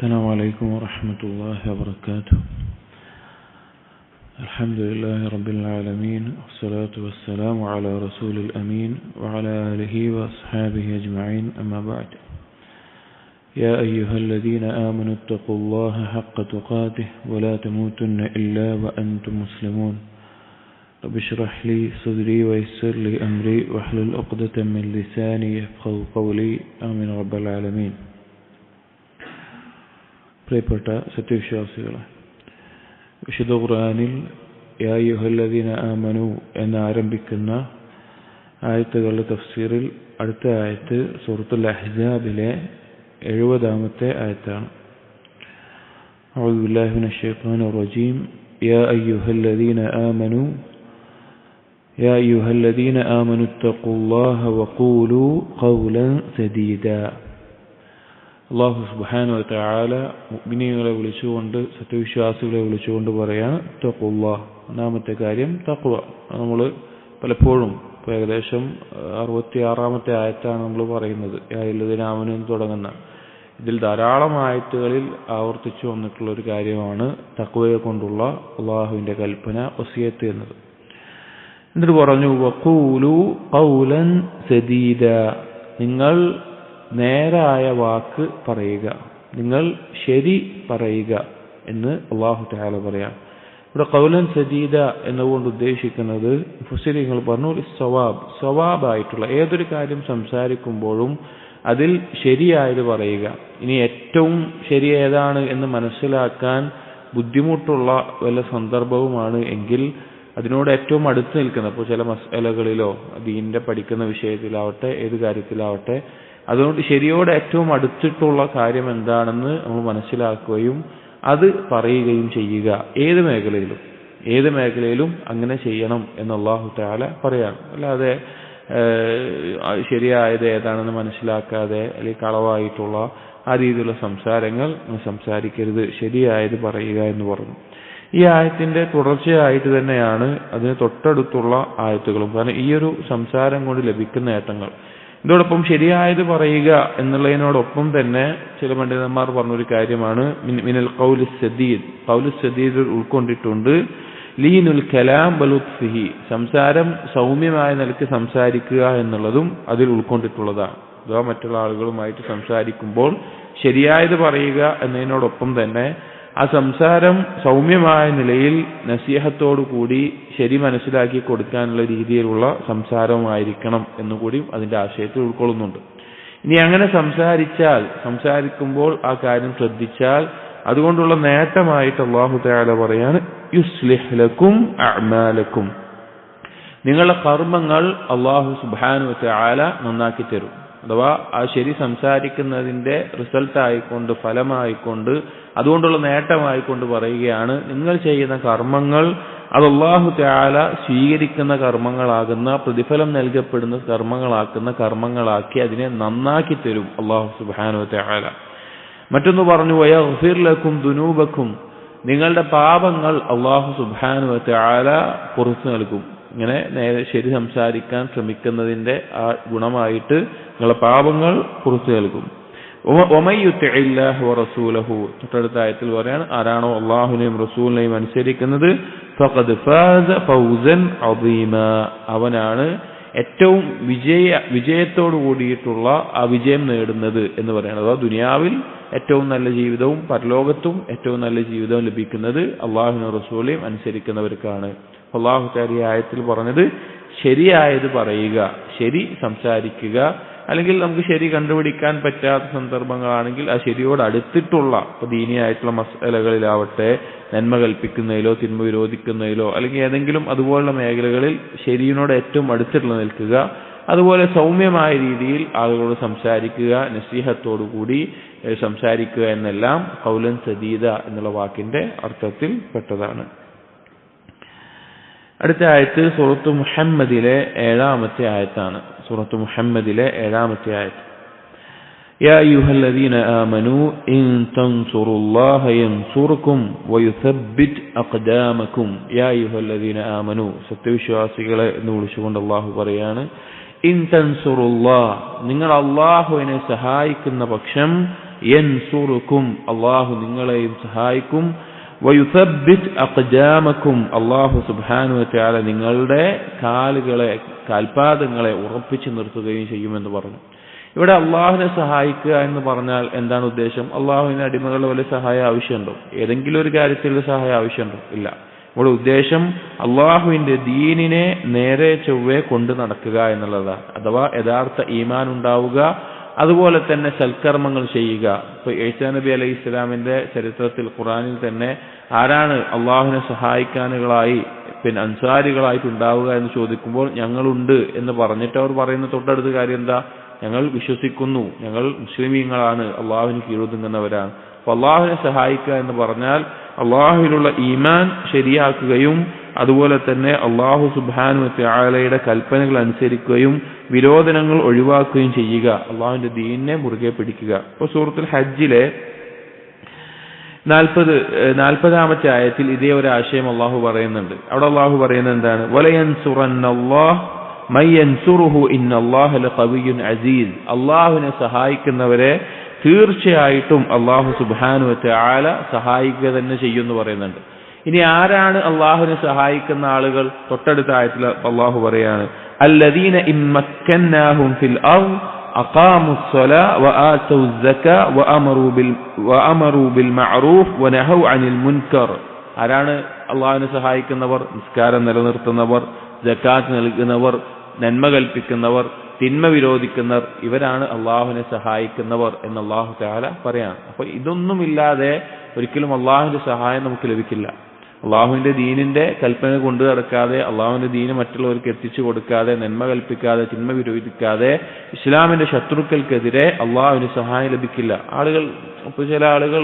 السلام عليكم ورحمة الله وبركاته. الحمد لله رب العالمين والصلاة والسلام على رسول الأمين وعلى آله وأصحابه أجمعين أما بعد. يا أيها الذين آمنوا اتقوا الله حق تقاته ولا تموتن إلا وأنتم مسلمون. رب اشرح لي صدري ويسر لي أمري واحلل عقدة من لساني يفقه قولي. آمين رب العالمين. പ്രിയപ്പെട്ട സത്യവിശ്വാസികളെ വിശുദ്ധ ഖുർആനിൽ യായുഹല്ലദീന ആമനു എന്ന് ആരംഭിക്കുന്ന ആയത്തുകളുടെ തഫ്സീറിൽ അടുത്ത ആയത്ത് സൂറത്തുൽ അഹ്സാബിലെ എഴുപതാമത്തെ ആയത്താണ് أعوذ بالله من الشيطان الرجيم يا أيها الذين آمنوا يا أيها الذين آمنوا اتقوا الله وقولوا قولا سديدا അള്ളാഹു സുബാനു താല മുഗ്നികളെ വിളിച്ചുകൊണ്ട് സത്യവിശ്വാസികളെ വിളിച്ചുകൊണ്ട് പറയാണ് തക്കുള്ള ഒന്നാമത്തെ കാര്യം തക്കുവ നമ്മൾ പലപ്പോഴും ഇപ്പോൾ ഏകദേശം അറുപത്തി ആറാമത്തെ ആയത്താണ് നമ്മൾ പറയുന്നത്. എന്ന് തുടങ്ങുന്ന. ഇതിൽ ധാരാളം ആയത്തുകളിൽ ആവർത്തിച്ചു വന്നിട്ടുള്ള ഒരു കാര്യമാണ് തക്കുവയെ കൊണ്ടുള്ള അള്ളാഹുവിന്റെ കൽപ്പന ഒസിയത്ത് എന്നത്. എന്നിട്ട് പറഞ്ഞു വക്കൂലു കൗലൻ സദീദ. നിങ്ങൾ നേരായ വാക്ക് പറയുക. നിങ്ങൾ ശരി പറയുക എന്ന് അള്ളാഹു താല പറയാം. ഇവിടെ കൗലൻ സദീദ എന്നുകൊണ്ട് ഉദ്ദേശിക്കുന്നത് ഫുസിലിങ്ങൾ പറഞ്ഞു സ്വവാബ് സ്വവാബായിട്ടുള്ള ഏതൊരു കാര്യം സംസാരിക്കുമ്പോഴും അതിൽ ശരിയായത് പറയുക. ഇനി ഏറ്റവും ശരി ഏതാണ് എന്ന് മനസ്സിലാക്കാൻ ബുദ്ധിമുട്ടുള്ള വല്ല സന്ദർഭവുമാണ് എങ്കിൽ അതിനോട് ഏറ്റവും അടുത്ത് നിൽക്കുന്ന ഇപ്പോൾ ചില മസലകളിലോ ദീനിന്റെ പഠിക്കുന്ന വിഷയത്തിലാവട്ടെ ഏത് കാര്യത്തിലാവട്ടെ അതുകൊണ്ട് ശരിയോട് ഏറ്റവും അടുത്തിട്ടുള്ള കാര്യം എന്താണെന്ന് നമ്മൾ മനസ്സിലാക്കുകയും അത് പറയുകയും ചെയ്യുക. ഏത് മേഖലയിലും. ഏത് മേഖലയിലും അങ്ങനെ ചെയ്യണം എന്ന് അള്ളാഹു താല പറയാണ്. അല്ലാതെ ശരിയായത് ഏതാണെന്ന് മനസ്സിലാക്കാതെ അല്ലെങ്കിൽ കളവായിട്ടുള്ള ആ രീതിയിലുള്ള സംസാരങ്ങൾ സംസാരിക്കരുത്. ശരിയായത് പറയുക എന്ന് പറഞ്ഞു. ഈ ആയത്തിന്റെ തുടർച്ചയായിട്ട് തന്നെയാണ് അതിന് തൊട്ടടുത്തുള്ള ആയത്തുകളും. കാരണം ഈ ഒരു സംസാരം കൊണ്ട് ലഭിക്കുന്ന നേട്ടങ്ങൾ. ഇതോടൊപ്പം ശരിയായത് പറയുക എന്നുള്ളതിനോടൊപ്പം തന്നെ ചില പണ്ഡിതന്മാർ പറഞ്ഞൊരു കാര്യമാണ്. മിനൽ കൗലു സദീദ്. സദീദ് ഉൾക്കൊണ്ടിട്ടുണ്ട്. ലീനുൽ കലാം ബലുത്ഫിഹി സംസാരം സൗമ്യമായ നിലയ്ക്ക് സംസാരിക്കുക എന്നുള്ളതും അതിൽ ഉൾക്കൊണ്ടിട്ടുള്ളതാണ്. അഥവാ മറ്റുള്ള ആളുകളുമായിട്ട് സംസാരിക്കുമ്പോൾ ശരിയായത് പറയുക എന്നതിനോടൊപ്പം തന്നെ ആ സംസാരം സൗമ്യമായ നിലയിൽ നസീഹത്തോടു കൂടി ശരി മനസ്സിലാക്കി കൊടുക്കാനുള്ള രീതിയിലുള്ള സംസാരമായിരിക്കണം എന്നുകൂടി അതിന്റെ ആശയത്തിൽ ഉൾക്കൊള്ളുന്നുണ്ട്. ഇനി അങ്ങനെ സംസാരിച്ചാൽ സംസാരിക്കുമ്പോൾ ആ കാര്യം ശ്രദ്ധിച്ചാൽ അതുകൊണ്ടുള്ള നേട്ടമായിട്ട് അള്ളാഹു തയാല പറയാണ് യുസ്ലിഹ്ലക്കും നിങ്ങളുടെ കർമ്മങ്ങൾ അള്ളാഹു സുബാനു തയാല നന്നാക്കി തരും. അഥവാ ആ ശരി സംസാരിക്കുന്നതിന്റെ റിസൾട്ടായിക്കൊണ്ട് ഫലമായിക്കൊണ്ട് അതുകൊണ്ടുള്ള നേട്ടമായിക്കൊണ്ട് പറയുകയാണ് നിങ്ങൾ ചെയ്യുന്ന കർമ്മങ്ങൾ അത് അള്ളാഹു ത്യാല സ്വീകരിക്കുന്ന കർമ്മങ്ങളാകുന്ന പ്രതിഫലം നൽകപ്പെടുന്ന കർമ്മങ്ങളാക്കുന്ന കർമ്മങ്ങളാക്കി അതിനെ നന്നാക്കി തരും അള്ളാഹു സുബാനു ത്യാല മറ്റൊന്ന് പറഞ്ഞു വയഫിർലക്കും ദുനൂബക്കും. നിങ്ങളുടെ പാപങ്ങൾ അള്ളാഹു സുബാനു ത്യാല പുറത്തു നൽകും. ഇങ്ങനെ നേരെ ശരി സംസാരിക്കാൻ ശ്രമിക്കുന്നതിന്റെ ആ ഗുണമായിട്ട് നിങ്ങളെ പാപങ്ങൾ പുറത്തു നൽകും. റസൂലഹു. തൊട്ടടുത്ത ആയത്തിൽ പറയാണ് ആരാണോ അള്ളാഹുനെയും റസൂലിനെയും അനുസരിക്കുന്നത് ഫഖദ് ഫാസ ഫൗസൻ അവനാണ് ഏറ്റവും വിജയ വിജയത്തോടു കൂടിയിട്ടുള്ള ആ വിജയം നേടുന്നത് എന്ന് പറയുന്നത് അഥവാ ദുനിയാവിൽ ഏറ്റവും നല്ല ജീവിതവും പരലോകത്തും ഏറ്റവും നല്ല ജീവിതവും ലഭിക്കുന്നത് അള്ളാഹുനും റസൂലെയും അനുസരിക്കുന്നവർക്കാണ്. അള്ളാഹു താരി ആയത്തിൽ പറഞ്ഞത് ശരിയായത് പറയുക ശരി സംസാരിക്കുക. അല്ലെങ്കിൽ നമുക്ക് ശരി കണ്ടുപിടിക്കാൻ പറ്റാത്ത സന്ദർഭങ്ങളാണെങ്കിൽ ആ ശരിയോട് അടുത്തിട്ടുള്ള ഇപ്പൊ ദീനിയായിട്ടുള്ള മസലകളിലാവട്ടെ നന്മ കൽപ്പിക്കുന്നതിലോ തിന്മ വിരോധിക്കുന്നതിലോ അല്ലെങ്കിൽ ഏതെങ്കിലും അതുപോലുള്ള മേഖലകളിൽ ശരിയിനോട് ഏറ്റവും അടുത്തിട്ടുള്ള നിൽക്കുക. അതുപോലെ സൗമ്യമായ രീതിയിൽ ആളുകളോട് സംസാരിക്കുക നസീഹത്തോടു കൂടി സംസാരിക്കുക എന്നെല്ലാം കൗലൻ സദീത എന്നുള്ള വാക്കിന്റെ അർത്ഥത്തിൽ പെട്ടതാണ്. അടുത്ത ആയത്ത് സുറത്ത് മുഹമ്മദിലെ ഏഴാമത്തെ ആയത്താണ് സൂറത്ത് മുഹമ്മദിലെ ഏഴാമത്തെ ആയത്ത് يا أيها الذين آمنوا إن تنصروا الله ينصركم ويثبت أقدامكم يا أيها الذين آمنوا സത്യവിശ്വാസികളെ എന്ന് വിളിച്ചുകൊണ്ട് അള്ളാഹു പറയാണ് ഇൻ തൻസുറുല്ലാ നിങ്ങൾ അള്ളാഹുവിനെ സഹായിക്കുന്ന പക്ഷം യൻസുറുക്കും അള്ളാഹു നിങ്ങളെയും സഹായിക്കും വയുസബ്ബിത് അഖ്ജാമക്കും. അള്ളാഹു വതആല നിങ്ങളുടെ കാലുകളെ കാൽപാദങ്ങളെ ഉറപ്പിച്ചു നിർത്തുകയും ചെയ്യുമെന്ന് പറഞ്ഞു. ഇവിടെ അള്ളാഹുവിനെ സഹായിക്കുക എന്ന് പറഞ്ഞാൽ എന്താണ് ഉദ്ദേശം? അള്ളാഹുവിന് അടിമകളുടെ വല്ല സഹായം ആവശ്യമുണ്ടോ? ഏതെങ്കിലും ഒരു കാര്യത്തിൽ സഹായം ആവശ്യമുണ്ടോ? ഇല്ല. ഇവിടെ ഉദ്ദേശം അള്ളാഹുവിന്റെ ദീനിനെ നേരെ ചൊവ്വെ കൊണ്ടു നടക്കുക എന്നുള്ളതാണ്. അഥവാ യഥാർത്ഥ ഈമാൻ ഉണ്ടാവുക അതുപോലെ തന്നെ സൽക്കർമ്മങ്ങൾ ചെയ്യുക. ഇപ്പൊ ഏഷ്യാ നബി അലൈഹി ഇസ്ലാമിന്റെ ചരിത്രത്തിൽ ഖുറാനിൽ തന്നെ ആരാണ് അള്ളാഹുവിനെ സഹായിക്കാനുകളായി പിന്നെ അൻസാരികളായിട്ട് ഉണ്ടാവുക എന്ന് ചോദിക്കുമ്പോൾ ഞങ്ങളുണ്ട് എന്ന് പറഞ്ഞിട്ട് അവർ പറയുന്ന തൊട്ടടുത്ത കാര്യം എന്താ? ഞങ്ങൾ വിശ്വസിക്കുന്നു. ഞങ്ങൾ മുസ്ലിമീങ്ങളാണ്. അള്ളാഹുവിന് കീഴൊതുങ്ങുന്നവരാണ് അപ്പൊ അള്ളാഹുവിനെ സഹായിക്കുക എന്ന് പറഞ്ഞാൽ അള്ളാഹുവിനുള്ള ഈമാൻ ശരിയാക്കുകയും അതുപോലെ തന്നെ അള്ളാഹു സുബാനു ആലയുടെ കൽപ്പനകൾ അനുസരിക്കുകയും വിരോധനങ്ങൾ ഒഴിവാക്കുകയും ചെയ്യുക. അള്ളാഹുവിന്റെ ദീനിനെ മുറുകെ പിടിക്കുക. ഇപ്പൊ സൂറത്തുൽ ഹജ്ജിലെ നാൽപ്പത് നാൽപ്പതാമത്തെ ആയത്തിൽ ഇതേ ഒരു ആശയം അള്ളാഹു പറയുന്നുണ്ട്. അവിടെ അള്ളാഹു പറയുന്നത് എന്താണ്? അസീസ്. അള്ളാഹുവിനെ സഹായിക്കുന്നവരെ തീർച്ചയായിട്ടും അള്ളാഹു സുബാനു ആല സഹായിക്കുക തന്നെ ചെയ്യുമെന്ന് പറയുന്നുണ്ട്. ഇനി ആരാണ് അള്ളാഹുവിനെ സഹായിക്കുന്ന ആളുകൾ തൊട്ടടുത്ത ആയത്തിൽ അള്ളാഹു പറയാണ് അല്ലദീന ഇമ്മക്കന്നാഹും ഫിൽ അർദ് أقاموا الصلاة وآتوا الزكاة وأمروا بال وأمروا بالمعروف ونهوا عن المنكر ആരാണ് അള്ളാഹുവിനെ സഹായിക്കുന്നവർ നിസ്കാരം നിലനിർത്തുന്നവർ ജക്കാത്ത് നൽകുന്നവർ നന്മ കൽപ്പിക്കുന്നവർ തിന്മ വിരോധിക്കുന്നവർ ഇവരാണ് അള്ളാഹുവിനെ സഹായിക്കുന്നവർ എന്ന് അള്ളാഹു താല പറയാണ് അപ്പൊ ഇതൊന്നുമില്ലാതെ ഒരിക്കലും അള്ളാഹുവിന്റെ സഹായം നമുക്ക് ലഭിക്കില്ല അള്ളാഹുവിന്റെ ദീനിന്റെ കൽപ്പന കൊണ്ടു നടക്കാതെ അള്ളാഹുവിന്റെ ദീന് മറ്റുള്ളവർക്ക് എത്തിച്ചു കൊടുക്കാതെ നന്മ കൽപ്പിക്കാതെ തിന്മ വിരോധിക്കാതെ ഇസ്ലാമിന്റെ ശത്രുക്കൾക്കെതിരെ അള്ളാഹുവിന് സഹായം ലഭിക്കില്ല. ആളുകൾ ഇപ്പൊ ചില ആളുകൾ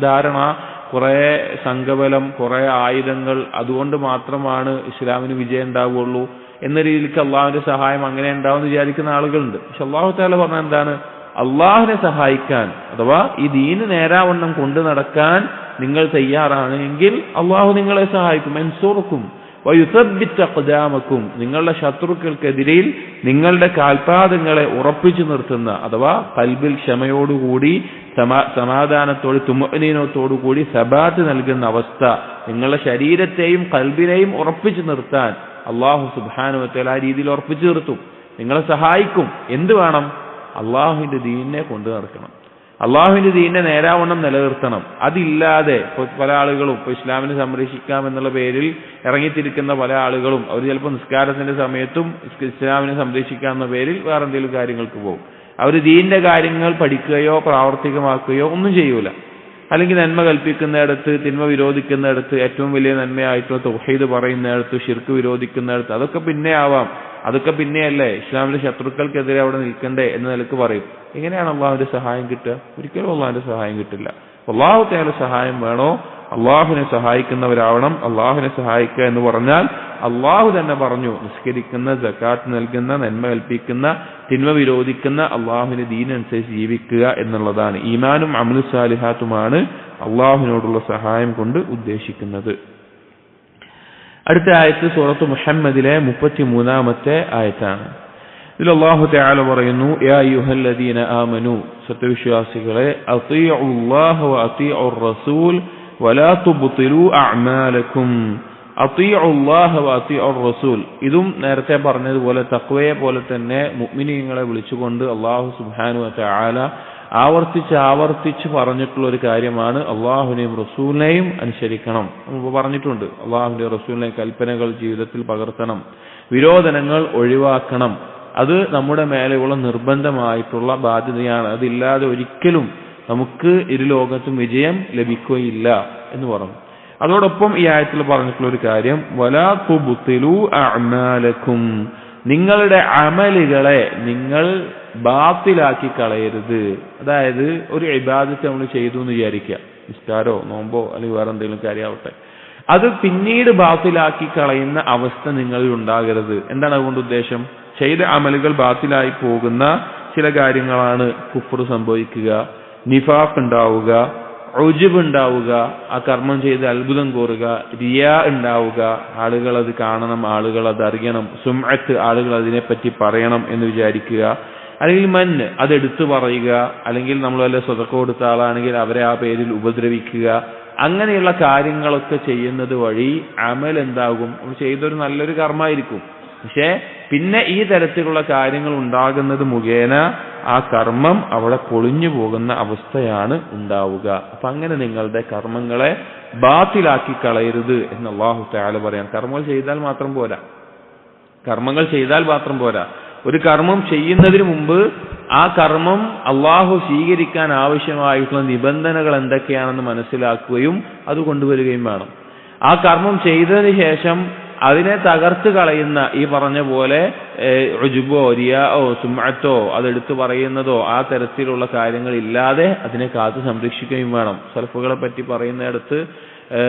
ധാരണ കുറെ സംഘബലം കുറെ ആയുധങ്ങൾ അതുകൊണ്ട് മാത്രമാണ് ഇസ്ലാമിന് വിജയം ഉണ്ടാവുകയുള്ളൂ എന്ന രീതിയിലേക്ക് അള്ളാഹുവിന്റെ സഹായം അങ്ങനെ ഉണ്ടാവും വിചാരിക്കുന്ന ആളുകളുണ്ട്. പക്ഷെ അള്ളാഹു താല പറഞ്ഞ എന്താണ്? അള്ളാഹുവിനെ സഹായിക്കാൻ അഥവാ ഈ ദീന് നേരാവണ്ണം കൊണ്ടു നടക്കാൻ നിങ്ങൾ തയ്യാറാണെങ്കിൽ അള്ളാഹു നിങ്ങളെ സഹായിക്കും. എൻസോർക്കും വയുസബിറ്റഖദാമക്കും നിങ്ങളുടെ ശത്രുക്കൾക്കെതിരെയിൽ നിങ്ങളുടെ കാൽപാദങ്ങളെ ഉറപ്പിച്ചു നിർത്തുന്ന അഥവാ കൽബിൽ ക്ഷമയോടുകൂടി സമാ സമാധാനത്തോട് തുമനീനത്തോടുകൂടി സബാത്ത് നൽകുന്ന അവസ്ഥ നിങ്ങളുടെ ശരീരത്തെയും കൽബിനെയും ഉറപ്പിച്ചു നിർത്താൻ അള്ളാഹു സുബാനുവത്തേൽ ആ രീതിയിൽ ഉറപ്പിച്ചു നിർത്തും. നിങ്ങളെ സഹായിക്കും. എന്ത് വേണം? അള്ളാഹുവിന്റെ ദീനിനെ കൊണ്ടു നടക്കണം അള്ളാഹുവിന്റെ ദീനിനെ നേരാവണ്ണം നിലനിർത്തണം. അതില്ലാതെ പല ആളുകളും ഇപ്പൊ ഇസ്ലാമിനെ സംരക്ഷിക്കാം എന്നുള്ള പേരിൽ ഇറങ്ങിത്തിരിക്കുന്ന പല ആളുകളും അവർ ചിലപ്പോൾ നിസ്കാരത്തിന്റെ സമയത്തും ഇസ്ലാമിനെ സംരക്ഷിക്കാം എന്ന പേരിൽ വേറെ എന്തെങ്കിലും കാര്യങ്ങൾക്ക് പോകും. അവർ ദീന്റെ കാര്യങ്ങൾ പഠിക്കുകയോ പ്രാവർത്തികമാക്കുകയോ ഒന്നും ചെയ്യൂല. അല്ലെങ്കിൽ നന്മ കൽപ്പിക്കുന്നിടത്ത് തിന്മ വിരോധിക്കുന്നിടത്ത് ഏറ്റവും വലിയ നന്മയായിട്ടുള്ള തൗഹീദ് പറയുന്നിടത്ത് ഷിർക്ക് വിരോധിക്കുന്നിടത്ത് അതൊക്കെ പിന്നെ ആവാം. അതൊക്കെ പിന്നെയല്ലേ ഇസ്ലാമിന്റെ ശത്രുക്കൾക്കെതിരെ അവിടെ നിൽക്കണ്ടേ എന്ന നിലയ്ക്ക് പറയും. എങ്ങനെയാണ് അള്ളാഹുവിന്റെ സഹായം കിട്ടുക? ഒരിക്കലും അള്ളാഹുവിന്റെ സഹായം കിട്ടില്ല. അള്ളാഹു തേല സഹായം വേണോ? അള്ളാഹുവിനെ സഹായിക്കുന്നവരാവണം അള്ളാഹുവിനെ സഹായിക്കുക എന്ന് പറഞ്ഞാൽ അള്ളാഹു തന്നെ പറഞ്ഞു നിസ്കരിക്കുന്ന ജക്കാത്ത് നൽകുന്ന നന്മ കൽപ്പിക്കുന്ന തിന്മ വിരോധിക്കുന്ന അള്ളാഹുവിന് ദീനനുസരിച്ച് ജീവിക്കുക എന്നുള്ളതാണ്. ഈമാനും അമലു സാലിഹാത്തുമാണ് അള്ളാഹുവിനോടുള്ള സഹായം കൊണ്ട് ഉദ്ദേശിക്കുന്നത്. അടുത്ത ആയത്ത് സൂറത്ത് മുഹമ്മദിലെ മുപ്പത്തി മൂന്നാമത്തെ ആയത്താണ്. ഇതിൽ അള്ളാഹു തആല പറയുന്നു യാ അയ്യുഹല്ലദീന ആമനു സത്യവിശ്വാസികളെ അള്ളാഹു റസൂൽ വലാ തുബ്തിലു അഅമാലക്കും റസൂൽ ഇതും നേരത്തെ പറഞ്ഞതുപോലെ തക്വയെ പോലെ തന്നെ മുഅ്മിനീങ്ങളെ വിളിച്ചുകൊണ്ട് അള്ളാഹു സുബാനു ആല ആവർത്തിച്ച് ആവർത്തിച്ച് പറഞ്ഞിട്ടുള്ള ഒരു കാര്യമാണ് അള്ളാഹുവിനെയും റസൂലിനെയും അനുസരിക്കണം നമ്മൾ പറഞ്ഞിട്ടുണ്ട്. അള്ളാഹുവിന്റെ റസൂലിനെ കൽപ്പനകൾ ജീവിതത്തിൽ പകർത്തണം. വിരോധനങ്ങൾ ഒഴിവാക്കണം. അത് നമ്മുടെ മേലെയുള്ള നിർബന്ധമായിട്ടുള്ള ബാധ്യതയാണ്. അതില്ലാതെ ഒരിക്കലും നമുക്ക് ഇരു ലോകത്തും വിജയം ലഭിക്കുകയില്ല എന്ന് പറഞ്ഞു. അതോടൊപ്പം ഈ ആയത്തിൽ പറഞ്ഞിട്ടുള്ള ഒരു കാര്യം വലാ തുബ്തിലു അമാലക്കും നിങ്ങളുടെ അമലുകളെ നിങ്ങൾ ബാത്തിലാക്കി കളയരുത്. അതായത് ഒരു ഇബാദത്ത് നമ്മൾ ചെയ്തു എന്ന് വിചാരിക്കുക. നിസ്കാരോ നോമ്പോ അല്ലെങ്കിൽ വേറെ എന്തെങ്കിലും കാര്യമാവട്ടെ. അത് പിന്നീട് ബാത്തിലാക്കി കളയുന്ന അവസ്ഥ നിങ്ങളിൽ ഉണ്ടാകരുത്. എന്താണ് അതുകൊണ്ട് ഉദ്ദേശം? ചെയ്ത അമലുകൾ ബാത്തിലായി പോകുന്ന ചില കാര്യങ്ങളാണ് കുഫർ സംഭവിക്കുക. നിഫാഫ് ഉണ്ടാവുക. ഒജിബ് ഉണ്ടാവുക ആ കർമ്മം ചെയ്ത് അത്ഭുതം കോറുക റിയ ഉണ്ടാവുക ആളുകൾ അത് കാണണം ആളുകൾ അത് അറിയണം സുമത്ത് ആളുകൾ അതിനെപ്പറ്റി പറയണം എന്ന് വിചാരിക്കുക. അല്ലെങ്കിൽ മഞ്ഞ് അത് എടുത്തു പറയുക അല്ലെങ്കിൽ നമ്മൾ വല്ല സ്വതക്ക കൊടുത്ത ആളാണെങ്കിൽ അവരെ ആ പേരിൽ ഉപദ്രവിക്കുക. അങ്ങനെയുള്ള കാര്യങ്ങളൊക്കെ ചെയ്യുന്നത് വഴി അമൽ എന്താകും? ചെയ്തൊരു നല്ലൊരു കർമ്മമായിരിക്കും. പക്ഷേ പിന്നെ ഈ തരത്തിലുള്ള കാര്യങ്ങൾ ഉണ്ടാകുന്നത് മുഖേന ആ കർമ്മം അവിടെ പൊളിഞ്ഞു പോകുന്ന അവസ്ഥയാണ് ഉണ്ടാവുക. അപ്പൊ അങ്ങനെ നിങ്ങളുടെ കർമ്മങ്ങളെ ബാത്തിലാക്കി കളയരുത് എന്ന് അള്ളാഹു താല പറയാൻ. കർമ്മങ്ങൾ ചെയ്താൽ മാത്രം പോരാ. കർമ്മങ്ങൾ ചെയ്താൽ മാത്രം പോരാ. ഒരു കർമ്മം ചെയ്യുന്നതിന് മുമ്പ് ആ കർമ്മം അള്ളാഹു സ്വീകരിക്കാൻ ആവശ്യമായിട്ടുള്ള നിബന്ധനകൾ എന്തൊക്കെയാണെന്ന് മനസ്സിലാക്കുകയും അത് കൊണ്ടുവരികയും വേണം. ആ കർമ്മം ചെയ്തതിന് ശേഷം അതിനെ തകർത്ത് കളയുന്ന ഈ പറഞ്ഞ പോലെ ഋജുബോ റിയാവോ സുമഅത്തോ അതെടുത്തു പറയുന്നതോ ആ തരത്തിലുള്ള കാര്യങ്ങൾ ഇല്ലാതെ അതിനെ കാത്തു സംരക്ഷിക്കുകയും വേണം. സൽഫുകളെ പറ്റി പറയുന്നിടത്ത്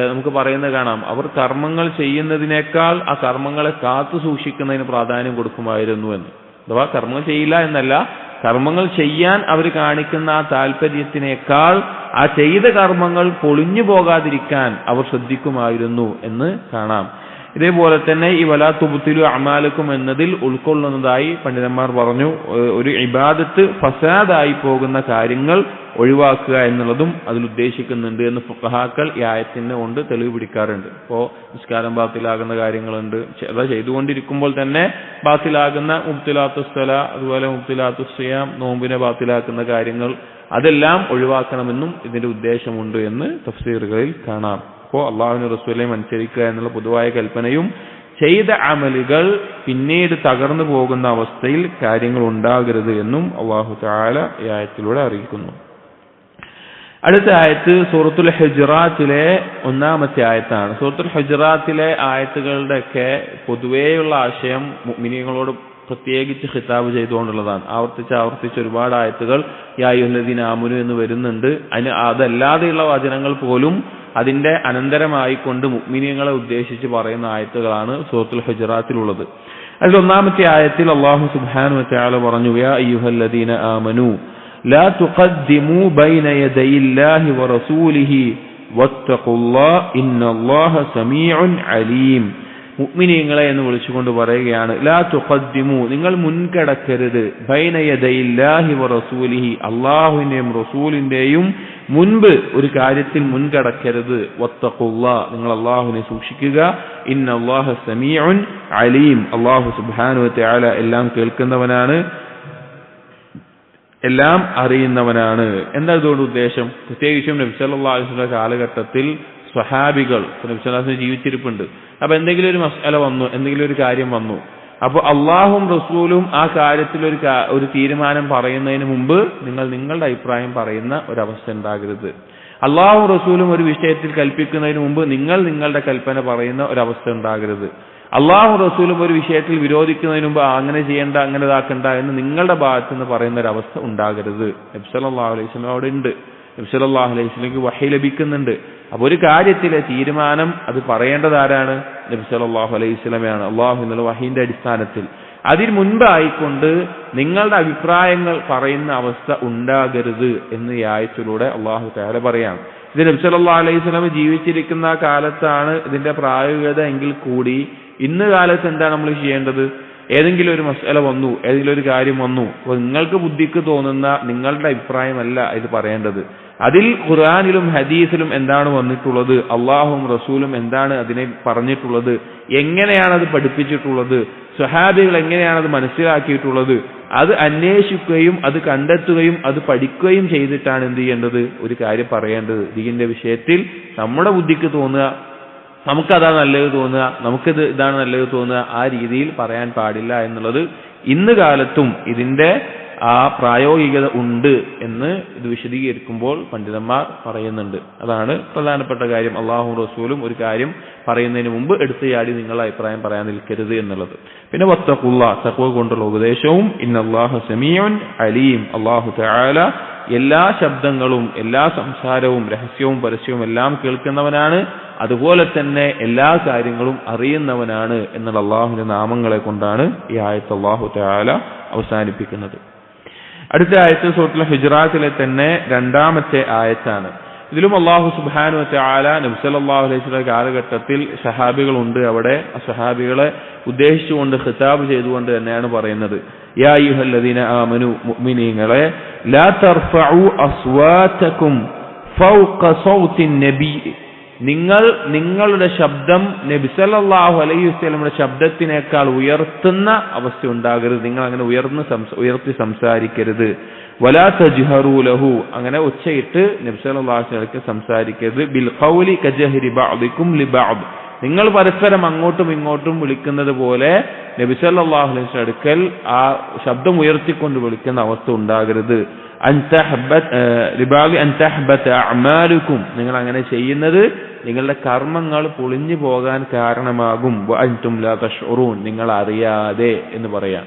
നമുക്ക് പറയുന്നത് കാണാം. അവർ കർമ്മങ്ങൾ ചെയ്യുന്നതിനേക്കാൾ ആ കർമ്മങ്ങളെ കാത്തു സൂക്ഷിക്കുന്നതിന് പ്രാധാന്യം കൊടുക്കുമായിരുന്നു എന്ന്. അഥവാ കർമ്മങ്ങൾ ചെയ്യില്ല എന്നല്ല കർമ്മങ്ങൾ ചെയ്യാൻ അവർ കാണിക്കുന്ന ആ താല്പര്യത്തിനേക്കാൾ ആ ചെയ്ത കർമ്മങ്ങൾ പൊളിഞ്ഞു പോകാതിരിക്കാൻ അവർ ശ്രദ്ധിക്കുമായിരുന്നു എന്ന് കാണാം. ഇതേപോലെ തന്നെ ഈ വലാ തുബുത്തിലു അമാലക്കും എന്നതിൽ ഉൾക്കൊള്ളുന്നതായി പണ്ഡിതന്മാർ പറഞ്ഞു. ഒരു ഇബാദത്ത് ഫസാദായി പോകുന്ന കാര്യങ്ങൾ ഒഴിവാക്കുക എന്നുള്ളതും അതിൽ ഉദ്ദേശിക്കുന്നുണ്ട് എന്ന് ഫുഖഹാക്കൾ ഈ ആയത്തിനെ കൊണ്ട് തെളിവ് പിടിക്കാറുണ്ട്. ഇപ്പോ നിസ്കാരം ബാത്തിലാകുന്ന കാര്യങ്ങളുണ്ട്. അത് ചെയ്തുകൊണ്ടിരിക്കുമ്പോൾ തന്നെ ബാത്തിലാകുന്ന മുബ്തിലാത്തുസ്തല അതുപോലെ മുബ്തിലാത്തുസ്യാം നോമ്പിനെ ബാത്തിലാക്കുന്ന കാര്യങ്ങൾ അതെല്ലാം ഒഴിവാക്കണമെന്നും ഇതിന്റെ ഉദ്ദേശമുണ്ട് എന്ന് തഫ്സീറുകളിൽ കാണാം. അപ്പോൾ അള്ളാഹുവിന് റസൂലെയും അനുസരിക്കുക എന്നുള്ള പൊതുവായ കൽപ്പനയും ചെയ്ത അമലുകൾ പിന്നീട് തകർന്നു പോകുന്ന അവസ്ഥയിൽ കാര്യങ്ങൾ ഉണ്ടാകരുത് എന്നും അള്ളാഹു താല ഈ ആയത്തിലൂടെ അറിയിക്കുന്നു. അടുത്ത ആയത്ത് സൂറത്തുൽ ഹെജറാത്തിലെ ഒന്നാമത്തെ ആയത്താണ്. സൂറത്തുൽ ഹെജറാത്തിലെ ആയത്തുകളുടെയൊക്കെ പൊതുവേയുള്ള ആശയം മിനിങ്ങളോട് പ്രത്യേകിച്ച് ഖിതാബ് ചെയ്തുകൊണ്ടുള്ളതാണ് ആവർത്തിച്ച് ആവർത്തിച്ച് ഒരുപാട് ആയത്തുകൾ യായുല്ലദീൻ ആമുനു എന്ന് വരുന്നുണ്ട് അതിന് അതല്ലാതെയുള്ള വചനങ്ങൾ പോലും അതിന്റെ അനന്തരമായിക്കൊണ്ട് മുഗ്മിനിയങ്ങളെ ഉദ്ദേശിച്ച് പറയുന്ന ആയത്തുകളാണ് സൂറത്തുൽ ഹുജറാത്തിലുള്ളത് അതിൽ ഒന്നാമത്തെ ആയത്തിൽ അള്ളാഹു സുബ്ഹാനു വതആല പറഞ്ഞു യാ അയ്യുഹല്ലദീന ആമനു لا تقدموا بين يدي الله ورسوله واتقوا الله إن الله سميع عليم മുഅ്മിനീങ്ങളെ എന്ന് വിളിച്ചുകൊണ്ട് പറയുകയാണ് ലാ തുഖദ്ദിമു നിങ്ങൾ മുൻകടക്കരുത്. ബൈന യദൈല്ലാഹി വ റസൂലിഹി അല്ലാഹുവിന്റെയും റസൂലിന്റെയും മുൻപ് ഒരു കാര്യത്തിൽ മുൻകടക്കരുത്. വത്തഖുല്ലാ നിങ്ങൾ അള്ളാഹുവിനെ സൂക്ഷിക്കുക. ഇന്ന അല്ലാഹ സമീഉൻ അലീം. സുബ്ഹാനഹു വ തആല എല്ലാം കേൾക്കുന്നവനാണ് എല്ലാം അറിയുന്നവനാണ്. എന്താ ഇതുകൊണ്ട് ഉദ്ദേശം? പ്രത്യേകിച്ചും നബി സല്ലല്ലാഹു അലൈഹി വസല്ലം കാലഘട്ടത്തിൽ സ്വഹാബികൾ നബിസ്വലാസിന് ജീവിച്ചിരിപ്പുണ്ട്. അപ്പൊ എന്തെങ്കിലും ഒരു മസാല വന്നു എന്തെങ്കിലും ഒരു കാര്യം വന്നു. അപ്പോൾ അള്ളാഹും റസൂലും ആ കാര്യത്തിൽ ഒരു ഒരു തീരുമാനം പറയുന്നതിന് മുമ്പ് നിങ്ങൾ നിങ്ങളുടെ അഭിപ്രായം പറയുന്ന ഒരവസ്ഥ ഉണ്ടാകരുത്. അള്ളാഹും റസൂലും ഒരു വിഷയത്തിൽ കൽപ്പിക്കുന്നതിന് മുമ്പ് നിങ്ങൾ നിങ്ങളുടെ കൽപ്പന പറയുന്ന ഒരവസ്ഥ ഉണ്ടാകരുത്. അള്ളാഹു റസൂലും ഒരു വിഷയത്തിൽ വിരോധിക്കുന്നതിന് മുമ്പ് അങ്ങനെ ചെയ്യേണ്ട അങ്ങനെ ഇതാക്കണ്ട എന്ന് നിങ്ങളുടെ ഭാഗത്ത് നിന്ന് പറയുന്ന ഒരവസ്ഥ ഉണ്ടാകരുത്. നബ്സലാഹു അലൈഹി സ്വലം അവിടെ ഉണ്ട്. നബ്സലാഹു അലൈഹി സ്വലമിക്ക് വഹി ലഭിക്കുന്നുണ്ട്. അപ്പൊ ഒരു കാര്യത്തിലെ തീരുമാനം അത് പറയേണ്ടത് ആരാണ്? നബി സലാഹു അലൈഹി സ്വലമയാണ് അള്ളാഹു എന്നുള്ള വഹീന്റെ അടിസ്ഥാനത്തിൽ. അതിന് മുൻപായിക്കൊണ്ട് നിങ്ങളുടെ അഭിപ്രായങ്ങൾ പറയുന്ന അവസ്ഥ ഉണ്ടാകരുത് എന്ന് ഈ ആയത്തിലൂടെ അള്ളാഹു താല പറയാം ഇത് നബി നബ്സല്ലാ അലൈഹി സ്വലം ജീവിച്ചിരിക്കുന്ന കാലത്താണ് ഇതിന്റെ പ്രായോഗികത എങ്കിൽ കൂടി ഇന്ന് കാലത്ത് എന്താണ് നമ്മൾ ചെയ്യേണ്ടത്? ഏതെങ്കിലും ഒരു മസല വന്നു ഏതെങ്കിലും ഒരു കാര്യം വന്നു അപ്പൊ നിങ്ങൾക്ക് ബുദ്ധിക്ക് തോന്നുന്ന നിങ്ങളുടെ അഭിപ്രായമല്ല ഇത് പറയേണ്ടത്. അതിൽ ഖുർആാനിലും ഹദീസിലും എന്താണ് വന്നിട്ടുള്ളത്? അള്ളാഹും റസൂലും എന്താണ് അതിനെ പറഞ്ഞിട്ടുള്ളത്? എങ്ങനെയാണ് അത് പഠിപ്പിച്ചിട്ടുള്ളത്? സ്വഹാബികൾ എങ്ങനെയാണ് അത് മനസ്സിലാക്കിയിട്ടുള്ളത്? അത് അന്വേഷിക്കുകയും അത് കണ്ടെത്തുകയും അത് പഠിക്കുകയും ചെയ്തിട്ടാണ് എന്ത് ചെയ്യേണ്ടത്? ഒരു കാര്യം പറയേണ്ടത്. ഇതിന്റെ വിഷയത്തിൽ നമ്മുടെ ബുദ്ധിക്ക് തോന്നുക നമുക്കതാ നല്ലത് തോന്നുക നമുക്കിത് ഇതാണ് നല്ലത് തോന്നുക ആ രീതിയിൽ പറയാൻ പാടില്ല എന്നുള്ളത് ഇന്ന് കാലത്തും ഇതിന്റെ ആ പ്രായോഗികത ഉണ്ട് എന്ന് ഇത് വിശദീകരിക്കുമ്പോൾ പണ്ഡിതന്മാർ പറയുന്നുണ്ട്. അതാണ് പ്രധാനപ്പെട്ട കാര്യം. അള്ളാഹു റസൂലും ഒരു കാര്യം പറയുന്നതിന് മുമ്പ് എടുത്തു ചാടി നിങ്ങൾ അഭിപ്രായം പറയാൻ നിൽക്കരുത് എന്നുള്ളത്. പിന്നെ വത്തക്കുള്ള തഖ്വ കൊണ്ടുള്ള ഉപദേശവും ഇന്നല്ലാഹു സമീഉൻ അലീം. അള്ളാഹു തആല എല്ലാ ശബ്ദങ്ങളും എല്ലാ സംസാരവും രഹസ്യവും പരസ്യവും എല്ലാം കേൾക്കുന്നവനാണ്. അതുപോലെ തന്നെ എല്ലാ കാര്യങ്ങളും അറിയുന്നവനാണ് എന്നുള്ള അള്ളാഹുവിന്റെ നാമങ്ങളെ കൊണ്ടാണ് ഈ ആയത്ത് അള്ളാഹു തആല അവസാനിപ്പിക്കുന്നത്. അടുത്ത ആയത്ത് സൂറത്തുൽ ഹിജ്റാത്തിലെ തന്നെ രണ്ടാമത്തെ ആയത്താണ്. ഇതിലും അള്ളാഹു സുബാനു ആല നബ്സല്ലാഹു അലൈഹിയുടെ കാലഘട്ടത്തിൽ സഹാബികളുണ്ട്. അവിടെ ആ സഹാബികളെ ഉദ്ദേശിച്ചുകൊണ്ട് ഹിതാബ് ചെയ്തുകൊണ്ട് തന്നെയാണ് പറയുന്നത്. യാ മുഅ്മിനീങ്ങളെ ലാ തർഫഉ അസ്വാതകും സൗത്തിൻ നബി നിങ്ങൾ നിങ്ങളുടെ ശബ്ദം നബി സല്ലല്ലാഹു അലൈഹി വസല്ലമയുടെ ശബ്ദത്തിനേക്കാൾ ഉയർത്തുന്ന അവസ്ഥ ഉണ്ടാകരുത്. നിങ്ങൾ അങ്ങനെ ഉയർന്ന് ഉയർത്തി സംസാരിക്കരുത്. വലാ തജ്ഹറു ലഹു. അങ്ങനെ ഉച്ചയിട്ട് നബി സല്ലല്ലാഹു അലൈഹി വസല്ലമക്ക് സംസാരിക്കരുത്. ബിൽ ഖൗലി കജഹരി ബഅദികും ലി ബഅദ്. നിങ്ങൾ പരസ്പരം അങ്ങോട്ടും ഇങ്ങോട്ടും വിളിക്കുന്നത് പോലെ നബി സല്ലല്ലാഹു അലൈഹി അടുക്കൽ ആ ശബ്ദം ഉയർത്തിക്കൊണ്ട് വിളിക്കുന്ന അവസ്ഥ ഉണ്ടാകരുത്. അഅമാലുക്കും നിങ്ങൾ അങ്ങനെ ചെയ്യുന്നത് നിങ്ങളുടെ കർമ്മങ്ങൾ പൊളിഞ്ഞു പോകാൻ കാരണമാകും. തഷ്ഉറൂൻ നിങ്ങൾ അറിയാതെ എന്ന് പറയാം.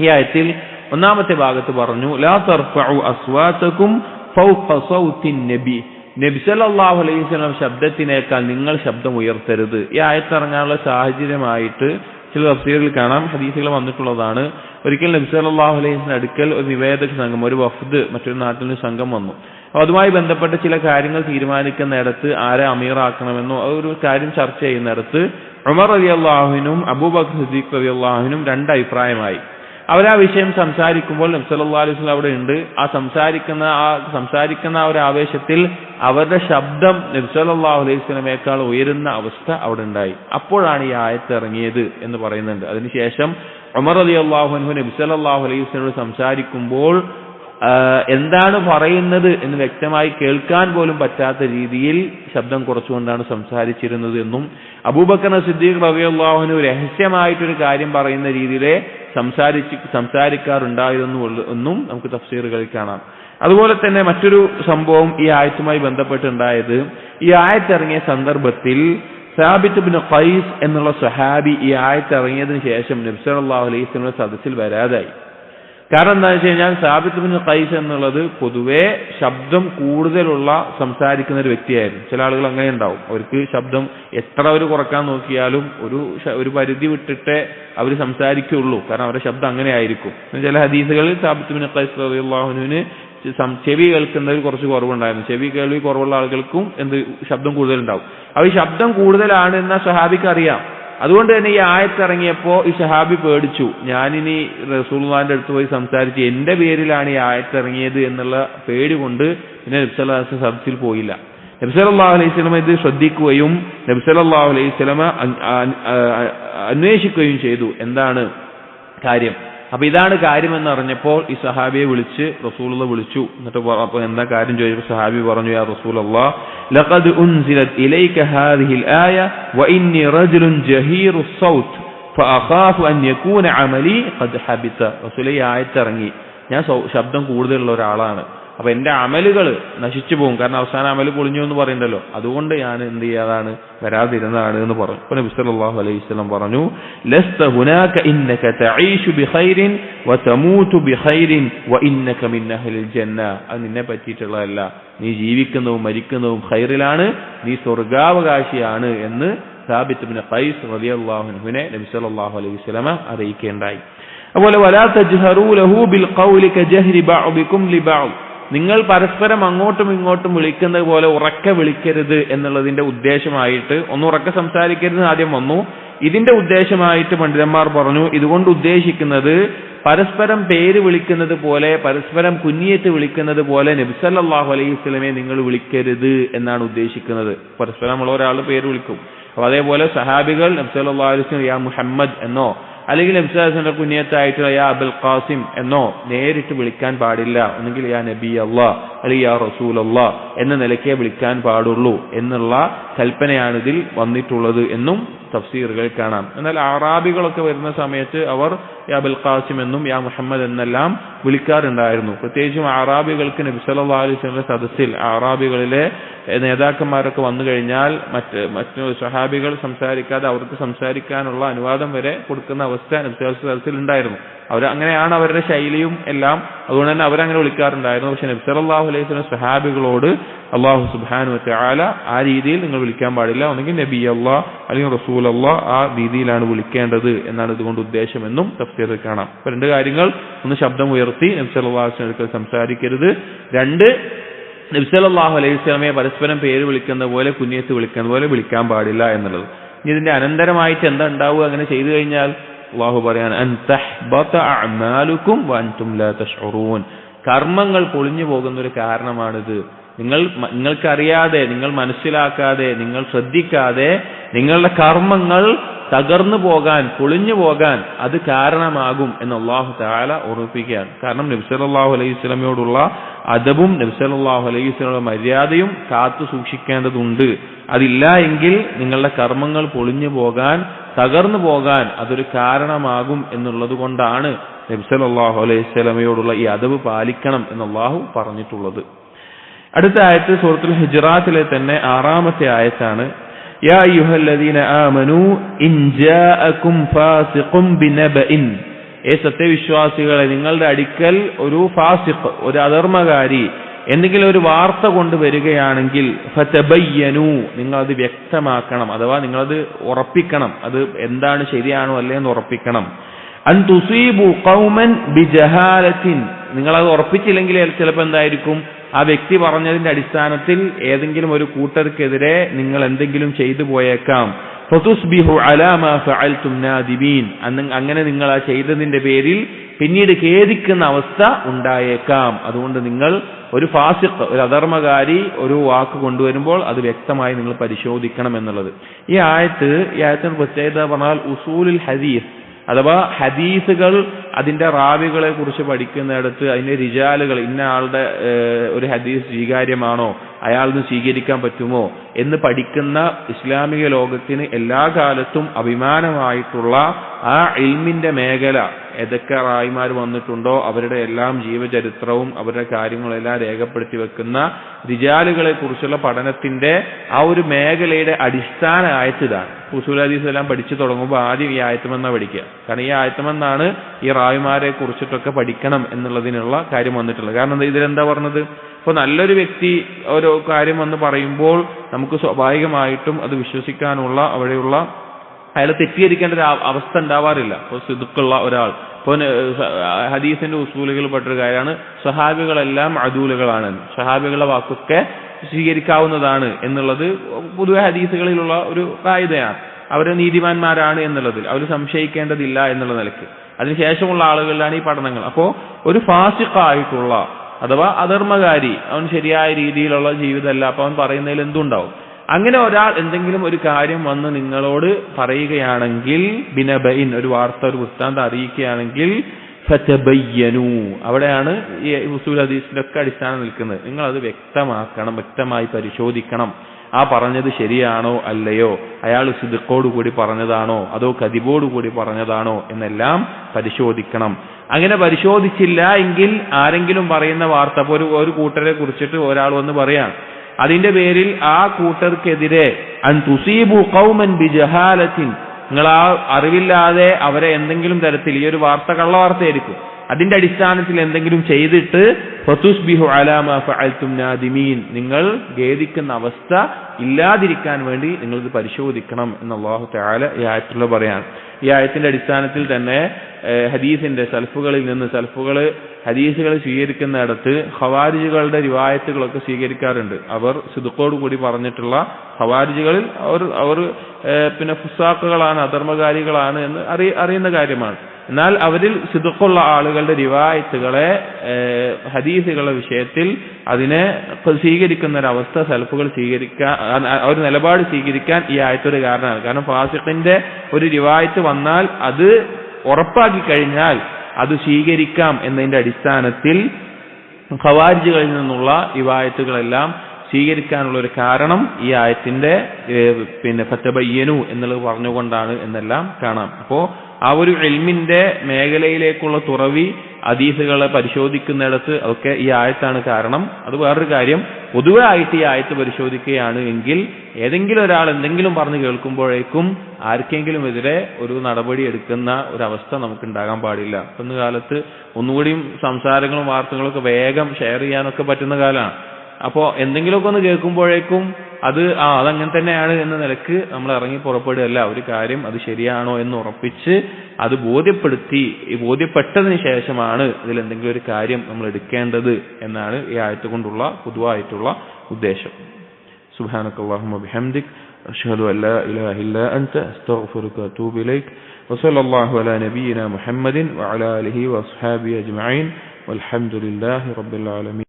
ഈ ആയത്തിൽ ഒന്നാമത്തെ ഭാഗത്ത് പറഞ്ഞു ലാ തർഫഉ അസ്വാതകും ഫൗഖ സൗത്തിൻ നബി നബി സല്ലല്ലാഹു അലൈഹി വസല്ലം ശബ്ദത്തിനേക്കാൾ നിങ്ങൾ ശബ്ദം ഉയർത്തരുത്. ഈ ആയത്ത് ഇറങ്ങാനുള്ള സാഹചര്യമായിട്ട് ചില തഫ്സീറുകളിൽ കാണാം ഹദീസുകൾ വന്നിട്ടുള്ളതാണ്. ഒരിക്കൽ നബി സല്ലല്ലാഹു അലൈഹി വസല്ലം അടുക്കൽ ഒരു നിവേദക സംഘം ഒരു വഫ്ദ് മറ്റൊരു നാട്ടിൽ നിന്ന് സംഘം വന്നു. അപ്പൊ അതുമായി ബന്ധപ്പെട്ട ചില കാര്യങ്ങൾ തീരുമാനിക്കുന്നിടത്ത് ആരെ അമീറാക്കണമെന്നോ ഒരു കാര്യം ചർച്ച ചെയ്യുന്നിടത്ത് ഉമർ അള്ളാഹുവിനും അബൂബക്കർ സിദ്ദീഖ് അള്ളാഹുവിനും രണ്ട് അഭിപ്രായമായി. അവരാ വിഷയം സംസാരിക്കുമ്പോൾ നബി സല്ലല്ലാഹു അലൈഹി സ്വലം അവിടെ ഉണ്ട്. ആ സംസാരിക്കുന്ന ആ സംസാരിക്കുന്ന ആ ഒരു ആവേശത്തിൽ അവരുടെ ശബ്ദം നബി സല്ലല്ലാഹു അലൈഹി സ്വലമേക്കാൾ ഉയരുന്ന അവസ്ഥ അവിടെ ഉണ്ടായി. അപ്പോഴാണ് ഈ ആയത്ത് ഇറങ്ങിയത് എന്ന് പറയുന്നുണ്ട്. അതിനുശേഷം ഉമർ അലി അള്ളാഹുഹു നബി സല്ലല്ലാഹു അലൈഹി സ്വലോട് സംസാരിക്കുമ്പോൾ എന്താണ് പറയുന്നത് എന്ന് വ്യക്തമായി കേൾക്കാൻ പോലും പറ്റാത്ത രീതിയിൽ ശബ്ദം കുറച്ചുകൊണ്ടാണ് സംസാരിച്ചിരുന്നത് എന്നും അബൂബക്കർ സിദ്ദീഖ് റബിയുള്ളാഹുനു രഹസ്യമായിട്ടൊരു കാര്യം പറയുന്ന രീതിയിലെ സംസാരിച്ച് സംസാരിക്കാറുണ്ടായിരുന്നു എന്നും നമുക്ക് തഫ്സീറുകളിൽ കാണാം. അതുപോലെ തന്നെ മറ്റൊരു സംഭവം ഈ ആയത്തുമായി ബന്ധപ്പെട്ടുണ്ടായത് ഈ ആയത്തിറങ്ങിയ സന്ദർഭത്തിൽ സാബിത്ത് ബിൻ ഖൈസ് എന്നുള്ള സഹാബി ഈ ആയത്തിറങ്ങിയതിനു ശേഷം നബ്സലാഹു അലൈഹി സദസ്സിൽ വരാതായി. കാരണം എന്താണെന്ന് വെച്ച് കഴിഞ്ഞാൽ സാബിത്ത് ബിൻ ഖൈസ് എന്നുള്ളത് പൊതുവേ ശബ്ദം കൂടുതലുള്ള സംസാരിക്കുന്ന ഒരു വ്യക്തിയായിരുന്നു. ചില ആളുകൾ അങ്ങനെ ഉണ്ടാവും. അവർക്ക് ശബ്ദം എത്ര അവർ കുറയ്ക്കാൻ നോക്കിയാലും ഒരു ഒരു പരിധി വിട്ടിട്ടേ അവർ സംസാരിക്കുള്ളൂ. കാരണം അവരുടെ ശബ്ദം അങ്ങനെ ആയിരിക്കും. ചില ഹദീസുകളിൽ സാബിത്ത് ബിൻ ഖൈസ് സം- ചെവി കേൾക്കുന്നതിൽ കുറച്ച് കുറവുണ്ടായിരുന്നു. ചെവി കേൾവി കുറവുള്ള ആളുകൾക്കും എന്ത് ശബ്ദം കൂടുതലുണ്ടാവും. ഈ ശബ്ദം കൂടുതലാണ് എന്ന സഹാബിക്ക് അറിയാം. അതുകൊണ്ട് തന്നെ ഈ ആയത്തിറങ്ങിയപ്പോ ഈ ഷഹാബി പേടിച്ചു. ഞാനിനി റസൂൽമാന്റെ അടുത്ത് പോയി സംസാരിച്ച് എന്റെ പേരിലാണ് ഈ ആയത്തിറങ്ങിയത് എന്നുള്ള പേടി കൊണ്ട് പിന്നെ നബ്സല്ലാസ് സദസ്സിൽ പോയില്ല. നബ്സലാഹു അലൈഹി സ്വലമ ഇത് ശ്രദ്ധിക്കുകയും നബ്സലാഹു അലൈഹി സ്വലമ അന്വേഷിക്കുകയും ചെയ്തു. എന്താണ് കാര്യം? അപ്പൊ ഇതാണ് കാര്യമെന്ന് അറിഞ്ഞപ്പോൾ ഈ സഹാബിയെ വിളിച്ച് റസൂലുള്ള വിളിച്ചു. എന്നിട്ട് അപ്പൊ എന്താ കാര്യം ചോദിച്ചപ്പോൾ സഹാബി പറഞ്ഞു യാ റസൂൽ ലഖദ് ഉൻസിലത് ഇലൈക ഹാദിഹിൽ ആയ വഇന്നി റജുലുൻ ജഹീറു സൗത്ത് ഫഅഖാഫു അൻ യകൂന അമലി ഖദ് ഹബിത. റസൂലേ ഈ ആയത്ത് ഞാൻ ശബ്ദം കൂടുതലുള്ള ഒരാളാണ്. അപ്പൊ എന്റെ അമലുകൾ നശിച്ചു പോകും. കാരണം അവസാന അമൽ പൊളിഞ്ഞു എന്ന് പറയണ്ടല്ലോ അതുകൊണ്ട് ഞാൻ എന്ത് ചെയ്യാതാണ്? വരാതിരുന്നതാണ് എന്ന് പറഞ്ഞു. നബി സല്ലല്ലാഹു അലൈഹി വസല്ലം പറഞ്ഞു ഹുനാക ഇന്നക മിൻ അഹ്ലിൽ ജന്ന. നിന്നെ പറ്റിയിട്ടുള്ളതല്ല. നീ ജീവിക്കുന്നതും മരിക്കുന്നതും ഖൈറിലാണ്. നീ സ്വർഗാവകാശിയാണ് എന്ന് റളിയല്ലാഹു നബി സല്ലല്ലാഹു അലൈഹി വസല്ലമ അറിയിക്കേണ്ടായി. അതുപോലെ വലാ തജ്ഹറൂ ലഹു ബിൽ നിങ്ങൾ പരസ്പരം അങ്ങോട്ടും ഇങ്ങോട്ടും വിളിക്കുന്നത് പോലെ ഉറക്കെ വിളിക്കരുത് എന്നുള്ളതിന്റെ ഉദ്ദേശമായിട്ട് ഒന്ന് ഉറക്കെ സംസാരിക്കരുത് ആദ്യം വന്നു. ഇതിന്റെ ഉദ്ദേശമായിട്ട് പണ്ഡിതന്മാർ പറഞ്ഞു ഇതുകൊണ്ട് ഉദ്ദേശിക്കുന്നത് പരസ്പരം പേര് വിളിക്കുന്നത് പോലെ പരസ്പരം കുഞ്ഞിയേറ്റ് വിളിക്കുന്നത് പോലെ നബ്സല്ലാഹു അലൈഹി സ്വലമെ നിങ്ങൾ വിളിക്കരുത് എന്നാണ് ഉദ്ദേശിക്കുന്നത്. പരസ്പരം നമ്മൾ ഒരാൾ പേര് വിളിക്കും. അപ്പൊ അതേപോലെ സഹാബികൾ നബ്സല്ലാ അലൈഹി സ്വലം യാ മുഹമ്മദ് എന്നോ അല്ലെങ്കിൽ നബ്സാസിന്റെ കുഞ്ഞിയത്തായിട്ടുള്ള യാ അബുൽ ഖാസിം എന്നോ നേരിട്ട് വിളിക്കാൻ പാടില്ല. ഒന്നുകിൽ യാ നബി അള്ളാ അല്ലെങ്കിൽ യാ റസൂൽ അള്ളാ എന്ന നിലയ്ക്കേ വിളിക്കാൻ പാടുള്ളൂ എന്നുള്ള കൽപ്പനയാണ് ഇതിൽ വന്നിട്ടുള്ളത് എന്നും തഫ്സീറുകൾ കാണാം. എന്നാൽ അറാബികളൊക്കെ വരുന്ന സമയത്ത് അവർ യാ അബുൽ ഖാസിം എന്നും യാ മുഹമ്മദ് എന്നെല്ലാം വിളിക്കാറുണ്ടായിരുന്നു. പ്രത്യേകിച്ചും അറാബികൾക്ക് നബി സല്ലല്ലാഹു അലൈഹി വസല്ലം സദസ്സിൽ അറാബികളിലെ നേതാക്കന്മാരൊക്കെ വന്നു കഴിഞ്ഞാൽ മറ്റ് മറ്റു സഹാബികൾ സംസാരിക്കാതെ അവർക്ക് സംസാരിക്കാനുള്ള അനുവാദം വരെ കൊടുക്കുന്ന അവസ്ഥ നബി വസല്ലത്തിൽ ഉണ്ടായിരുന്നു. അവർ അങ്ങനെയാണ് അവരുടെ ശൈലിയും എല്ലാം അതുകൊണ്ട് തന്നെ അവരങ്ങനെ വിളിക്കാറുണ്ടായിരുന്നു. പക്ഷെ നബി സല്ലല്ലാഹു അലൈഹി വസല്ലം സഹാബികളോട് അള്ളാഹു സുബ്ഹാനഹു തആല ആ രീതിയിൽ നിങ്ങൾ വിളിക്കാൻ പാടില്ല. ഒന്നെങ്കിൽ നബി അള്ളാഹ് അല്ലെങ്കിൽ അള്ളാഹ് ആ രീതിയിലാണ് വിളിക്കേണ്ടത് എന്നാണ് ഇതുകൊണ്ട് ഉദ്ദേശമെന്നും തഫ്സീറിൽ കാണാം. അപ്പൊ രണ്ട് കാര്യങ്ങൾ. ഒന്ന് ശബ്ദം ഉയർത്തി നബി അലൈഹി വസല്ലം സംസാരിക്കരുത്. രണ്ട് നബ്സലാഹു അലൈഹി സ്വലമയെ പരസ്പരം പേര് വിളിക്കുന്ന പോലെ കുഞ്ഞേത്ത് വിളിക്കുന്ന പോലെ വിളിക്കാൻ പാടില്ല എന്നുള്ളത്. ഇനി ഇതിന്റെ അനന്തരമായിട്ട് എന്താ ഉണ്ടാവുക? അങ്ങനെ ചെയ്തു കഴിഞ്ഞാൽ അള്ളാഹു പറയാൻ കർമ്മങ്ങൾ പൊളിഞ്ഞു പോകുന്ന ഒരു കാരണമാണിത്. നിങ്ങൾ നിങ്ങൾക്കറിയാതെ നിങ്ങൾ മനസ്സിലാക്കാതെ നിങ്ങൾ ശ്രദ്ധിക്കാതെ നിങ്ങളുടെ കർമ്മങ്ങൾ തകർന്നു പോകാൻ പൊളിഞ്ഞു പോകാൻ അത് കാരണമാകും എന്ന് അള്ളാഹു താല ഓർമ്മിപ്പിക്കുകയാണ് കാരണം നബ്സലാഹു അലൈഹി സ്വലമയോടുള്ള അദബും നബ്സലാഹു അലൈഹി സ്വലമുടെ മര്യാദയും കാത്തു സൂക്ഷിക്കേണ്ടതുണ്ട്. അതില്ല എങ്കിൽ നിങ്ങളുടെ കർമ്മങ്ങൾ പൊളിഞ്ഞു പോകാൻ തകർന്നു പോകാൻ അതൊരു കാരണമാകും എന്നുള്ളത് കൊണ്ടാണ് നബ്സലാഹു അലൈഹി സ്വലമയോടുള്ള ഈ അദബ് പാലിക്കണം എന്ന് അള്ളാഹു പറഞ്ഞിട്ടുള്ളത്. അടുത്ത ആയത്ത് സൂറത്തുൽ ഹിജ്റാത്തിലെ തന്നെ ആറാമത്തെ ആയത്താണ്. ഏ സത്യവിശ്വാസികളെ നിങ്ങളുടെ അടുക്കൽ ഒരു ഫാസിഖ് ഒരു അധർമ്മകാരി എന്തെങ്കിലും ഒരു വാർത്ത കൊണ്ടുവരികയാണെങ്കിൽ ഫതബയ്യനു അത് വ്യക്തമാക്കണം അഥവാ നിങ്ങളത് ഉറപ്പിക്കണം അത് എന്താണ് ശരിയാണോ അല്ലേ എന്ന് ഉറപ്പിക്കണം. അൻ തുസീബു ഖൗമൻ ബിജഹാലത്തിൻ. അത് ഉറപ്പിച്ചില്ലെങ്കിൽ ചിലപ്പോൾ എന്തായിരിക്കും? ആ വ്യക്തി പറഞ്ഞതിന്റെ അടിസ്ഥാനത്തിൽ ഏതെങ്കിലും ഒരു കൂട്ടർക്കെതിരെ നിങ്ങൾ എന്തെങ്കിലും ചെയ്തു പോയേക്കാം. അലാമാ ഫഅൽതും അങ്ങനെ നിങ്ങൾ ആ ചെയ്തതിന്റെ പേരിൽ പിന്നീട് ഖേദിക്കുന്ന അവസ്ഥ ഉണ്ടായേക്കാം. അതുകൊണ്ട് നിങ്ങൾ ഒരു ഫാസിഖ് ഒരു അധർമ്മകാരി ഒരു വാക്ക് കൊണ്ടുവരുമ്പോൾ അത് വ്യക്തമായി നിങ്ങൾ പരിശോധിക്കണം എന്നുള്ളത്. ഈ ആയത്ത് ഈ ആയത്തിന് പ്രത്യേകത പറഞ്ഞാൽ ഉസൂലുൽ ഹദീസ് അഥവാ ഹദീസുകൾ അതിന്റെ റാവികളെ കുറിച്ച് പഠിക്കുന്നിടത്ത് അതിന്റെ റിജാലുകൾ ഇന്ന ആളുടെ ഒരു ഹദീസ് സ്വീകാര്യമാണോ? അയാളിന് സ്വീകരിക്കാൻ പറ്റുമോ? എന്ന് പഠിക്കുന്ന ഇസ്ലാമിക ലോകത്തിന് എല്ലാ കാലത്തും അഭിമാനമായിട്ടുള്ള ആ ഇൽമിന്റെ മേഖല ഏതൊക്കെ റായിമാർ വന്നിട്ടുണ്ടോ അവരുടെ എല്ലാം ജീവചരിത്രവും അവരുടെ കാര്യങ്ങളെല്ലാം രേഖപ്പെടുത്തി വെക്കുന്ന റിജാലുകളെ കുറിച്ചുള്ള പഠനത്തിന്റെ ആ ഒരു മേഖലയുടെ അടിസ്ഥാന ആയത്തിതാണ്. ഹുസൂൽ ഹദീസ് എല്ലാം പഠിച്ചു തുടങ്ങുമ്പോൾ ആദ്യം ഈ ആയത്തമെന്നാണ് പഠിക്കുക. കാരണം ഈ ആയത്തമെന്നാണ് ഈ റായിമാരെ കുറിച്ചിട്ടൊക്കെ പഠിക്കണം എന്നുള്ളതിനുള്ള കാര്യം വന്നിട്ടുള്ളത്. കാരണം ഇതിലെന്താ പറഞ്ഞത്? ഇപ്പൊ നല്ലൊരു വ്യക്തി ഒരു കാര്യം വന്ന് പറയുമ്പോൾ നമുക്ക് സ്വാഭാവികമായിട്ടും അത് വിശ്വസിക്കാനുള്ള അവിടെയുള്ള അയാളെ തെറ്റിദ്ധരിക്കേണ്ട ഒരു അവസ്ഥ ഉണ്ടാവാറില്ല. ഇപ്പോൾ സിദുക്കുള്ള ഒരാൾ. ഇപ്പോൾ ഹദീസിന്റെ ഉസൂലുകൾ പെട്ടൊരു കാര്യമാണ് സഹാബികളെല്ലാം അദൂലുകളാണ്. സഹാബികളുടെ വാക്കൊക്കെ സ്വീകരിക്കാവുന്നതാണ് എന്നുള്ളത് പൊതുവെ ഹദീസുകളിലുള്ള ഒരു കായികയാണ് അവരെ നീതിമാന്മാരാണ് എന്നുള്ളതിൽ അവർ സംശയിക്കേണ്ടതില്ല എന്നുള്ള നിലയ്ക്ക്. അതിനുശേഷമുള്ള ആളുകളിലാണ് ഈ പഠനങ്ങൾ. അപ്പോ ഒരു ഫാസിഖായിട്ടുള്ള അഥവാ അധർമ്മകാരി അവൻ ശരിയായ രീതിയിലുള്ള ജീവിതമല്ല അപ്പൊ അവൻ പറയുന്നതിൽ എന്തുണ്ടാവും? അങ്ങനെ ഒരാൾ എന്തെങ്കിലും ഒരു കാര്യം വന്ന് നിങ്ങളോട് പറയുകയാണെങ്കിൽ ബിനബൈൻ ഒരു വാർത്ത ഒരു വൃത്താന്തം അറിയിക്കുകയാണെങ്കിൽ ഫതബയ്യനു. അവിടെയാണ് ഈ ഹുസൂൽ ഹദീസിന്റെ ഒക്കെ അടിസ്ഥാനം നിൽക്കുന്നത്. നിങ്ങൾ അത് വ്യക്തമാക്കണം വ്യക്തമായി പരിശോധിക്കണം. ആ പറഞ്ഞത് ശരിയാണോ അല്ലയോ? അയാൾ കൂടി പറഞ്ഞതാണോ? അതോ കൂടി പറഞ്ഞതാണോ? എന്നെല്ലാം പരിശോധിക്കണം. അങ്ങനെ പരിശോധിച്ചില്ല എങ്കിൽ ആരെങ്കിലും പറയുന്ന വാർത്ത ഒരു ഒരു കൂട്ടരെ കുറിച്ചിട്ട് ഒരാൾ വന്ന് പറയാം. അതിന്റെ പേരിൽ ആ കൂട്ടർക്കെതിരെ അൻ തുസീബു നിങ്ങൾ ആ അറിവില്ലാതെ അവരെ എന്തെങ്കിലും തരത്തിൽ ഈ ഒരു വാർത്ത കള്ളവാർത്തയായിരിക്കും. അതിന്റെ അടിസ്ഥാനത്തിൽ എന്തെങ്കിലും ചെയ്തിട്ട് ഫതുസ്ബിഹു അലാ മാ ഫഅൽതും നാദിമീൻ. നിങ്ങൾ ഖേദിക്കുന്ന അവസ്ഥ ഇല്ലാതിരിക്കാൻ വേണ്ടി നിങ്ങൾ ഇത് പരിശോധിക്കണം എന്ന് അള്ളാഹു തആല ഈ ആയത്തിലുള്ള പറയാണ്. ഈ ആയത്തിന്റെ അടിസ്ഥാനത്തിൽ തന്നെ ഹദീസിന്റെ സൽഫുകളിൽ നിന്ന് സൽഫുകൾ ഹദീസുകൾ സ്വീകരിക്കുന്നിടത്ത് ഹവാരിജുകളുടെ റിവായത്തുകളൊക്കെ സ്വീകരിക്കാറുണ്ട്. അവർ കൂടി പറഞ്ഞിട്ടുള്ള ഹവാരിജുകളിൽ അവർ അവർ പിന്നെ ഫുസാക്കുകളാണ് അധർമ്മകാരികളാണ് എന്ന് അറിയ അറിയുന്ന കാര്യമാണ്. എന്നാൽ അവരിൽ സിദുക്കുള്ള ആളുകളുടെ രിവായത്തുകളെ ഹദീസുകളുടെ വിഷയത്തിൽ അതിനെ സ്വീകരിക്കുന്ന ഒരു അവസ്ഥ സലഫുകൾ സ്വീകരിക്കാൻ ഒരു നിലപാട് സ്വീകരിക്കാൻ ഈ ആയത്തൊരു കാരണമാണ്. കാരണം ഫാസിഖിന്റെ ഒരു രിവായത്ത് വന്നാൽ അത് ഉറപ്പാക്കി കഴിഞ്ഞാൽ അത് സ്വീകരിക്കാം എന്നതിന്റെ അടിസ്ഥാനത്തിൽ ഖവാരിജുകളിൽ നിന്നുള്ള റിവായത്തുകളെല്ലാം സ്വീകരിക്കാനുള്ള ഒരു കാരണം ഈ ആയത്തിന്റെ പിന്നെ ഫത്തബയ്യനു എന്നുള്ളത് പറഞ്ഞുകൊണ്ടാണ് എന്നെല്ലാം കാണാം. അപ്പോ ആ ഒരു എൽമിന്റെ മേഖലയിലേക്കുള്ള തുറവി അതീസുകളെ പരിശോധിക്കുന്നിടത്ത് ഒക്കെ ഈ ആയത്താണ് കാരണം. അത് വേറൊരു കാര്യം. പൊതുവെ ആയിട്ട് ഈ ആയത്ത് പരിശോധിക്കുകയാണ് എങ്കിൽ ഏതെങ്കിലും ഒരാൾ എന്തെങ്കിലും പറഞ്ഞു കേൾക്കുമ്പോഴേക്കും ആർക്കെങ്കിലും എതിരെ ഒരു നടപടി എടുക്കുന്ന ഒരു അവസ്ഥ നമുക്ക് ഉണ്ടാകാൻ പാടില്ല. ഇന്ന് കാലത്ത് ഒന്നുകൂടിയും സംസാരങ്ങളും വാർത്തകളും ഒക്കെ വേഗം ഷെയർ ചെയ്യാനൊക്കെ പറ്റുന്ന കാലമാണ് അപ്പോ എന്തെങ്കിലുമൊക്കെ ഒന്ന് കേൾക്കുമ്പോഴേക്കും അത് ആ അതങ്ങനെ തന്നെയാണ് എന്ന നിലക്ക് നമ്മൾ ഇറങ്ങി പുറപ്പെടുകയല്ല ഒരു കാര്യം അത് ശരിയാണോ എന്ന് ഉറപ്പിച്ച് അത് ബോധ്യപ്പെടുത്തി ഈ ബോധ്യപ്പെട്ടതിന് ശേഷമാണ് ഇതിൽ എന്തെങ്കിലും ഒരു കാര്യം നമ്മൾ എടുക്കേണ്ടത് എന്നാണ് ഈ ആയത്ത് കൊണ്ടുള്ള പൊതുവായിട്ടുള്ള ഉദ്ദേശം സുബാനക്കല്ലാഹുമ ബിഹംദിക് أشهد أن لا إله إلا أنت أستغفرك وأتوب إليك وصلى الله على نبينا محمد وعلى آله وأصحابه أجمعين والحمد لله رب العالمين